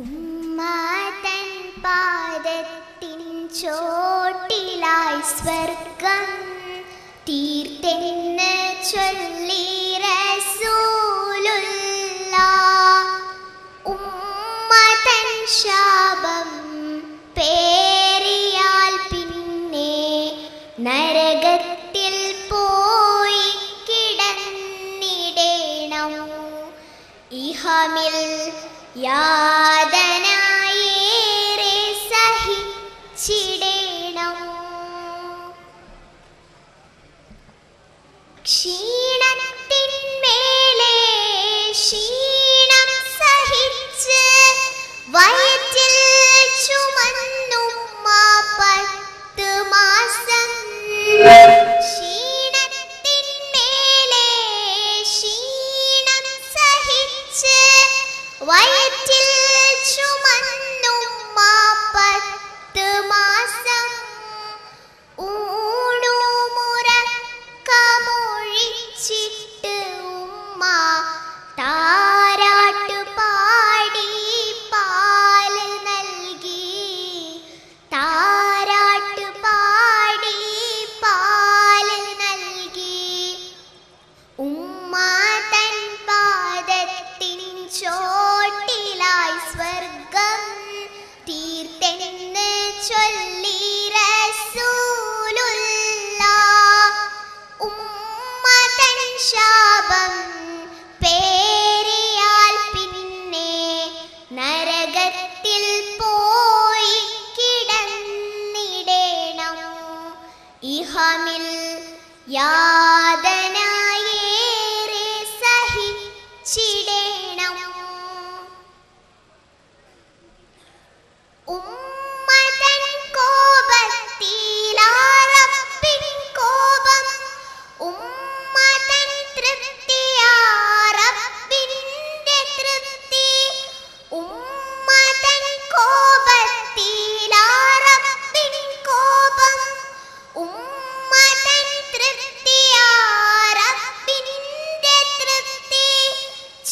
ഉമ്മാതൻ പാദത്തിൻ ചോട്ടിലായി സ്വർഗം തീർത്തെന്ന് ചൊല്ലി റസൂലുള്ള ഉമ്മതൻ ശാപം പേറിയാൽ പിന്നെ നരകത്തിൽ പോയി കിടന്നിടേണം. ഇഹമിൽ യാതനായേറെ സഹിച്ചിടണം ക്ഷീണത്തിന്മേലെ ക്ഷീണം സഹിച്ച് വയറ്റിൽ ചുമന്നുമ്മ പത്ത് മാസം. ക്ഷീണത്തിന്മേലെ ക്ഷീണം സഹിച്ച് വയറ്റിൽ പത്ത് മാസം യാതനായേറെ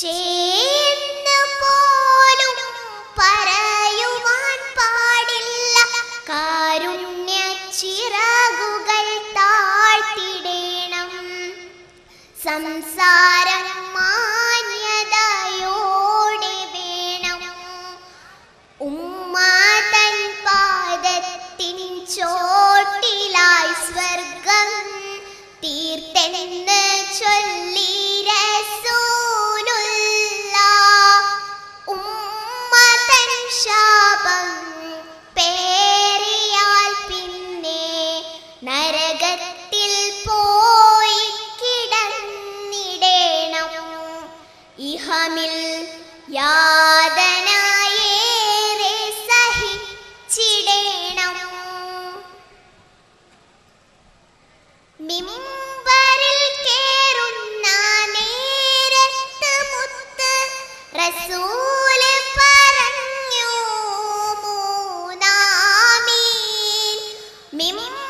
ചേർന്ന് പോലും പറയുവാൻ പാടില്ല. കാരുണ്യ ചിറകുകൾ താഴ്ത്തിടേണം. സംസാരം മാന്യതയോടെ വേണം. ഉമ്മ പാദത്തിൻ ചോട്ടിലായി സ്വർഗം തീർത്തെന്ന് ഇഹമിൽ യാതനായേറെ സഹിച്ചിടണം. മിമ്പറിൽ കേറുന്ന നേരത്ത് മുത്ത് റസൂൽ പറഞ്ഞു മൂന്നാമീൻ മിമ്പറിൽ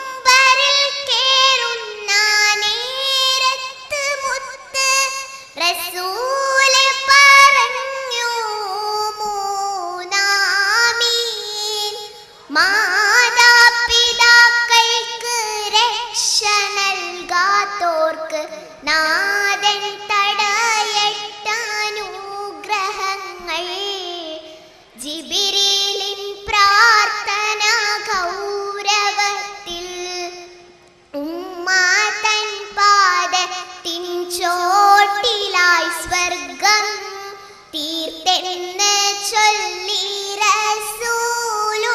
ജിബിരിലിൻ പ്രാർത്ഥന ഗൗരവത്തിൽ ഉമ്മ തൻ പാദത്തിൻ ചോട്ടിലായി സ്വർഗം തീർത്തെന്ന് ചൊല്ലി റസൂലുള്ള.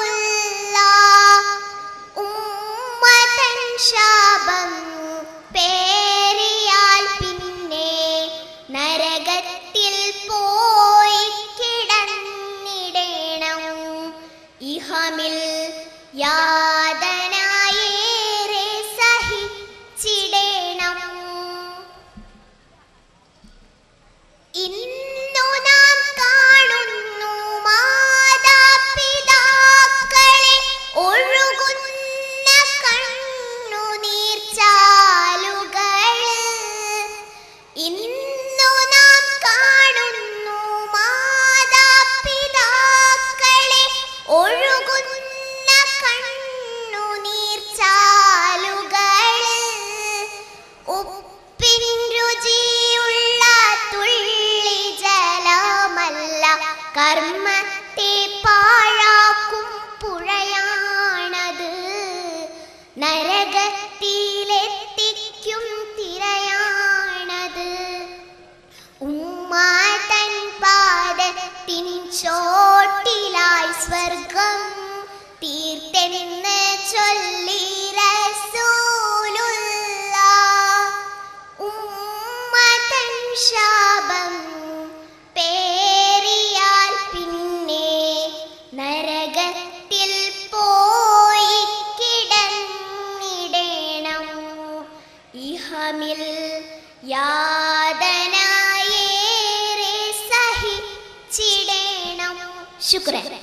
ഉമ്മ തൻ യാതനായേറെ ശാപം പേറിയാൽ പിന്നെ നരകത്തിൽ പോയി കിടന്നിടണം. ഇഹമിൽ യാതനായേറെ സഹിച്ചിടേണം. ശുക്രൻ.